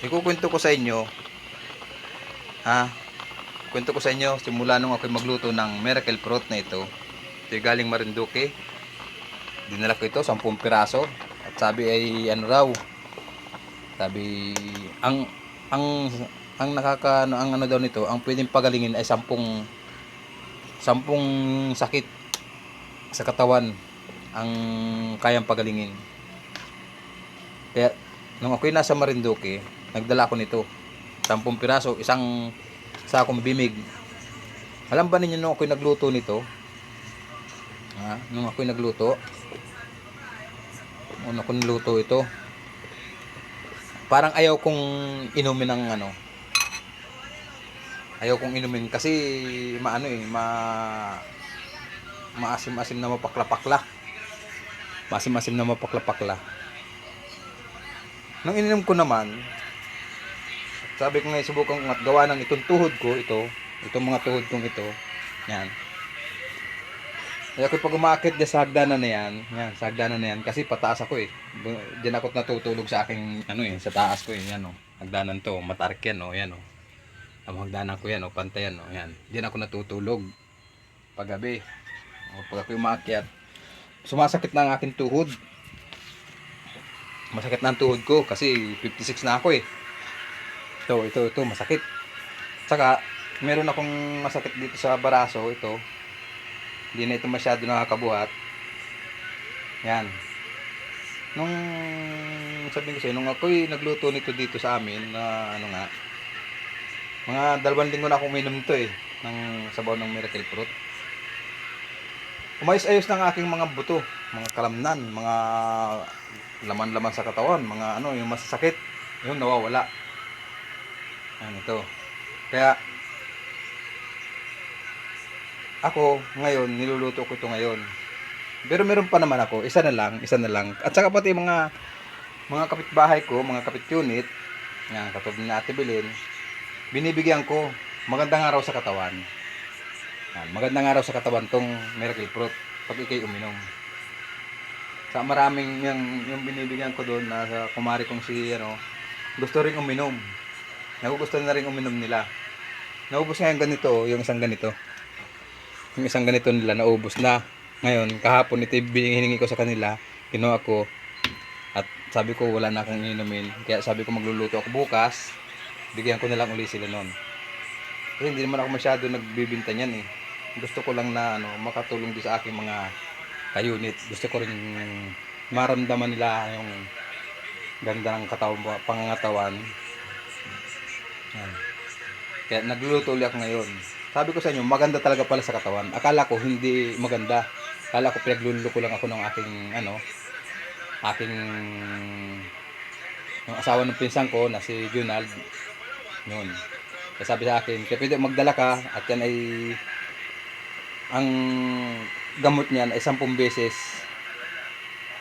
ikukwento ko sa inyo, ha, kwento ko sa inyo, simula nung ako'y magluto ng miracle fruit na ito, ito galing Marinduque, dinala ko ito, 10 piraso, at sabi ay ano raw, sabi, ang, ang, ang nakaka, ano, ang ano daw nito, ang pwedeng pagalingin ay 10, 10 sakit sa katawan, ang kayang pagalingin. Kaya, nung ako'y nasa Marinduque, nagdala ko nito. 10 piraso, isang sakong bimig. Alam ba ninyo nung ako'y nagluto nito? Ha? Nung ako'y nagluto, nung ako'y nagluto ito, parang ayaw kong inumin ng ano, ayaw kong inumin kasi maano eh, ma maasim-asim na mapakla-pakla. Maasim-asim na mapakla-pakla. Nung ininom ko naman, sabi ko nga subukan ko at gawa ng itong tuhod ko, ito, itong mga tuhod kong ito, yan. Kaya ko pag umakit dyan sa hagdanan na yan, yan, sa hagdanan na yan, kasi pataas ako eh. Diyan ako natutulog sa aking, ano eh, sa taas ko eh, yan oh. Hagdanan to, matarik yan oh, yan oh. Ang hagdanan ko yan oh, pantayan oh, yan. Diyan ako natutulog. Paggabi. O, pag ako umakyat, sumasakit na ang aking tuhod. Masakit na ang tuhod ko kasi 56 na ako eh. Ito, ito, ito, masakit. Tsaka, meron akong masakit dito sa baraso, ito. Hindi na ito masyado nakakabuhat. Yan. Nung, sabihin ko sa'yo, nung ako'y nagluto nito dito sa amin, na ano nga, mga dalawang linggo na akong uminom nito eh, ng sabaw ng miracle fruit. Umayos-ayos ng aking mga buto, mga kalamnan, mga laman-laman sa katawan, mga ano, yung masasakit, yun nawawala. Yan ito. Kaya ako ngayon niluluto ko ito ngayon. Pero meron pa naman ako, isa na lang, isa na lang. At saka pati mga mga kapitbahay ko, mga kapit unit, yan, katulad ni Ate Belen, binibigyan ko magandang araw sa katawan. Yan, magandang araw sa katawan tong miracle fruit pag ikay uminom. Sa maraming yung, yung binibigyan ko doon na sa kumari kong si ano, gusto ring uminom. Nagugusto na rin uminom nila. Naubos nga yung ganito, yung isang ganito. Yung isang ganito nila, naubos na. Ngayon, kahapon ito hiningi ko sa kanila, kinuha ko. At sabi ko, wala na akong inumin. Kaya sabi ko, magluluto ako bukas. Bigyan ko na lang uli sila noon. Kasi hindi naman ako masyado nagbibinta niyan eh. Gusto ko lang na ano, makatulong din sa aking mga ka-unit. Gusto ko rin maramdaman nila yung ganda ng katawan, pangangatawan. Yan. Kaya nagluluto ulit ako ngayon. Sabi ko sa inyo, maganda talaga pala sa katawan. Akala ko hindi maganda. Akala ko pinagluluko lang ako ng aking ano, aking yung asawa ng pinsan ko na si Junald. Yun. Kaya sabi sa akin, kaya pwede magdala ka at yan ay ang gamot niyan ay 10 beses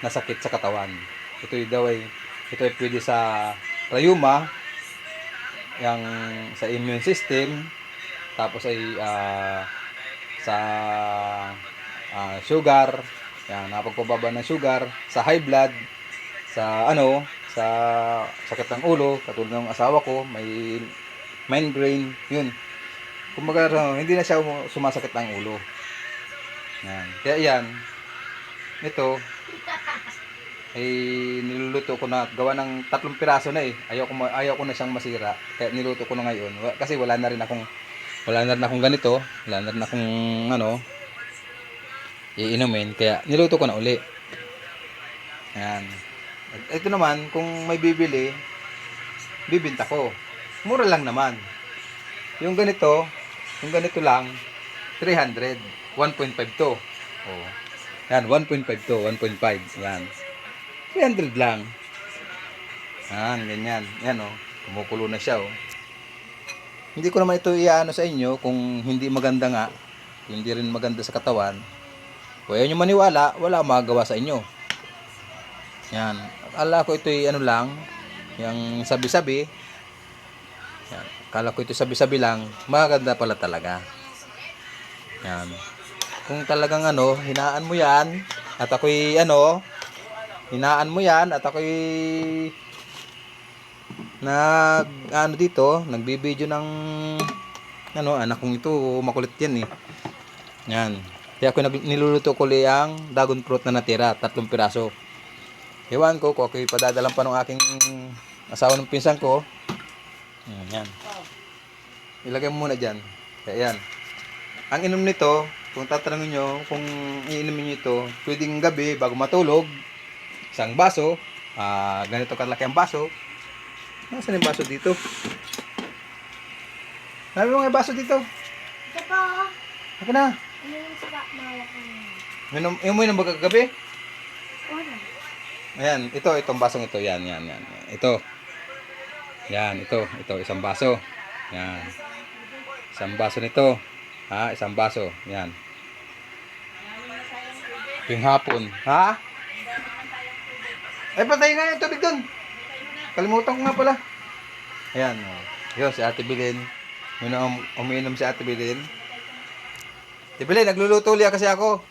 na sakit sa katawan. Ito ay daw ay ito ay pwede sa rayuma, yung sa immune system, tapos ay ah, sa ah, sugar, yan, napagpababa ng sugar, sa high blood, sa ano, sa sakit ng ulo, katulad ng asawa ko, may migraine, yun. Kumbaga, ano, hindi na siya sumasakit ng ulo. Yan. Kaya yan, ito, ay niluluto ko na gawa ng tatlong piraso na eh. Ayaw ko ayaw ko na siyang masira. Kaya niluto ko na ngayon kasi wala na rin akong wala na rin akong ganito, wala na rin akong ano iinumin kaya niluto ko na uli. Yan. At Ito naman kung may bibili bibinta ko. Mura lang naman. Yung ganito, yung ganito lang 300, 1.5 to. Oh. Yan, 1.5 to, 1.5. Yan. 300 lang. Yan, ganyan. Yan oh. Kumukulo na siya oh. Hindi ko naman ito iano sa inyo kung hindi maganda nga, kung hindi rin maganda sa katawan. Kung ayaw nyo maniwala, wala magagawa sa inyo. Yan. Akala ko ito ano lang, yung sabi-sabi. Yan. Akala ko ito sabi-sabi lang, maganda pala talaga. Yan. Kung talagang ano, hinaan mo yan, at ako'y ano, hinaan mo yan, at ako'y nag ano dito, nagbibideo ng ano, anak kong ito, makulit yan eh. Yan. Kaya ako niluluto ko ang dragon fruit na natira, tatlong piraso. Ewan ko, kung ako'y padadalang pa ng aking asawa ng pinsan ko. Yan, yan. Ilagay mo muna dyan. Kaya yan. Ang inom nito, kung tatanungin nyo, kung iinumin nyo ito, pwedeng gabi bago matulog, isang baso, ah ganito kalaki ang baso. Nasaan yung baso dito? Nga yung baso dito. Ito po. Ako na. Ano yung saka mawak ko na? Inom, inom mo yung gabi? Wala. Ayan, ito, itong basong ito. Yan, yan, yan. Ito. Yan, ito. Ito, isang baso. Yan. Isang baso nito. Ha, isang baso. Yan. Yung hapon. Ha? Ay, patay nga yung tubig doon. Kalimutan ko nga pala. Ayan. Oh. Yun, si Ate Bilin. Uminom, umiinom si Ate Bilin. Ate Bilin, nagluluto ulit kasi ako.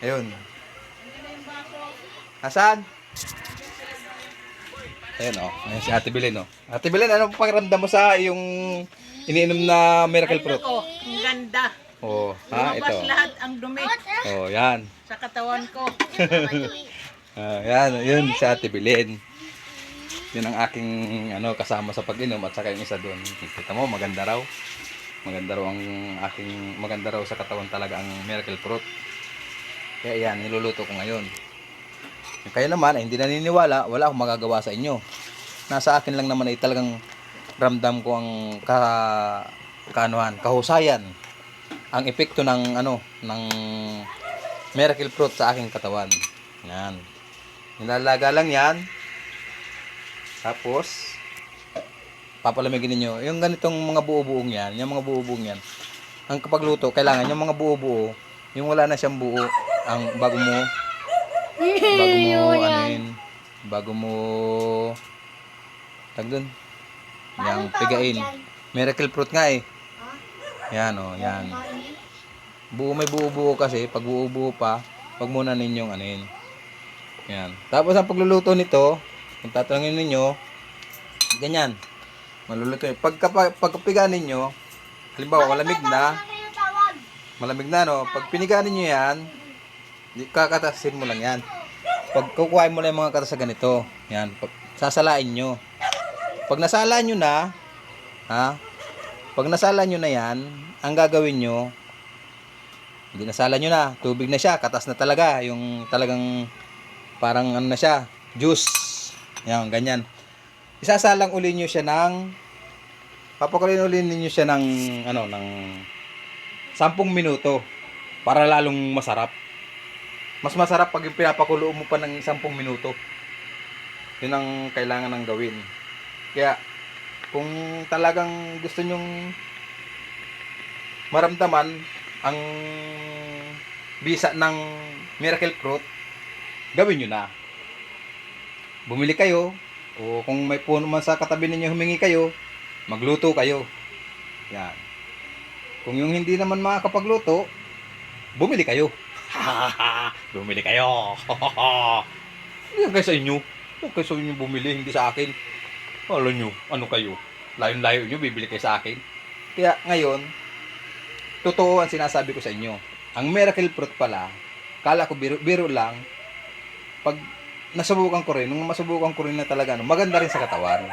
Ayun. Nasaan? Ayun oh. Ayun si Ate Bilin oh. Ate Bilin, ano pakiramdam mo sa yung iniinom na miracle fruit? Ay, nako, ang ganda. Oh, ha, Lumabas ito. lahat ang dumi Oh, yan. sa katawan ko. Ah, yan, yun si Ate Bilin. Yun ang aking ano kasama sa pag-inom at saka yung isa doon. Kita mo, maganda raw. Maganda raw ang aking maganda raw sa katawan talaga ang miracle fruit. Kaya yan, niluluto ko ngayon. Kayo naman, ay hindi naniniwala, wala akong magagawa sa inyo. Nasa akin lang naman ay talagang ramdam ko ang ka kaanuhan, kahusayan ang epekto ng ano ng miracle fruit sa aking katawan. Yan. Nilalaga lang yan. Tapos, papalamigin ninyo. Yung ganitong mga buo-buong yan, yung mga buo-buong yan, ang kapag luto, kailangan yung mga buo-buo, yung wala na siyang buo, ang bago mo, bago mo, ano yun, bago mo, tag dun, yung pigain. Miracle fruit nga eh. Yan o, oh, yan. Buo may buo-buo kasi, pag buo-buo pa, wag muna ninyong ano yun. Yan. Tapos ang pagluluto nito, kung tatanungin ninyo, ganyan. Maluluto yun. Pagka, pagkapiga ninyo, halimbawa malamig na, malamig na no, pag piniga ninyo yan, kakatasin mo lang yan. Pag kukuhain mo lang yung mga katas ganito, yan, pag, sasalain nyo. Pag nasala nyo na, ha, pag nasala nyo na yan, ang gagawin nyo, hindi nasala nyo na, tubig na siya, katas na talaga, yung talagang parang ano na siya, juice. Yan, ganyan. Isasalang uli nyo siya ng, papakulin uli ninyo siya ng, ano, ng 10 minuto para lalong masarap. Mas masarap pag yung pinapakulo mo pa ng 10 minuto. Yun ang kailangan ng gawin. Kaya, kung talagang gusto nyong maramdaman ang bisa ng miracle fruit, gawin nyo na. Bumili kayo, o kung may puno man sa katabi ninyo humingi kayo, magluto kayo. Yan. Kung yung hindi naman makakapagluto, bumili kayo. bumili kayo. Hindi kayo sa inyo. Huwag kayo sa inyo bumili, hindi sa akin. Alam nyo, ano kayo? Layon-layo nyo, bibili kayo sa akin. Kaya ngayon, totoo ang sinasabi ko sa inyo. Ang miracle fruit pala, kala ko biro, biro lang, pag nasubukan ko rin, nung masubukan ko rin na talaga, ano, maganda rin sa katawan.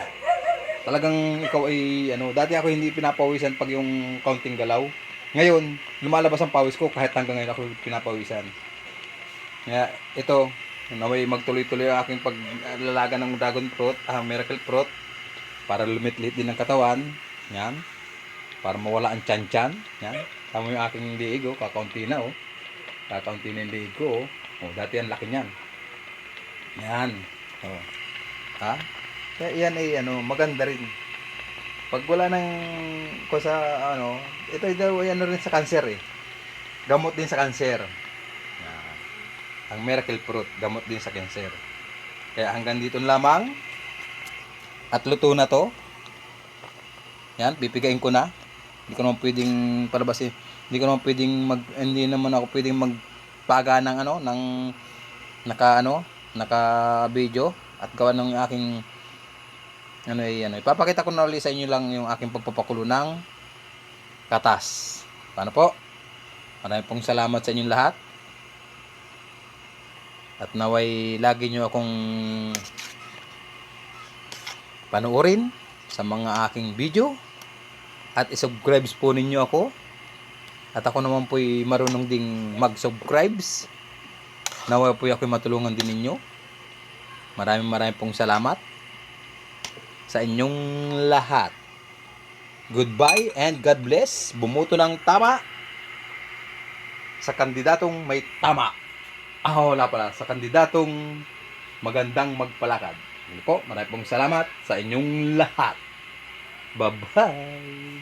Talagang ikaw ay, ano, dati ako hindi pinapawisan pag yung counting galaw. Ngayon, lumalabas ang pawis ko kahit hanggang ngayon ako pinapawisan. Kaya, ito, naway magtuloy-tuloy ang aking paglalaga ng dragon fruit, ah, miracle fruit, para lumitlit din ang katawan. Yan. Para mawala ang chan-chan. Yan. Tama yung aking liig, oh. Kakaunti na, oh. Kakaunti na yung liig oh. Oh, dati ang laki niyan. Yan. Oh. Ha? Kaya yan ay ano, maganda rin. Pag wala nang ko sa ano, ito daw ay ano rin sa cancer eh. Gamot din sa cancer. Yan. Ang miracle fruit, gamot din sa cancer. Kaya hanggang dito lamang. At luto na to. Yan, pipigain ko na. Hindi ko naman pwedeng palabasin. Hindi ko naman pwedeng mag hindi naman ako pwedeng magpaga ng ano, ng naka ano, naka video at gawa ng aking ano eh, ano, ipapakita ko na ulit sa inyo lang yung aking pagpapakulo ng katas. Paano po? Maraming pong salamat sa inyong lahat. At naway lagi nyo akong panuorin sa mga aking video. At isubscribe po ninyo ako. At ako naman po'y marunong ding mag-subscribes. Naway po ako'y matulungan din ninyo. Maraming maraming pong salamat sa inyong lahat. Goodbye and God bless. Bumuto ng tama sa kandidatong may tama. Ah, wala pala. Sa kandidatong magandang magpalakad. Yun po, maraming pong salamat sa inyong lahat. Bye-bye.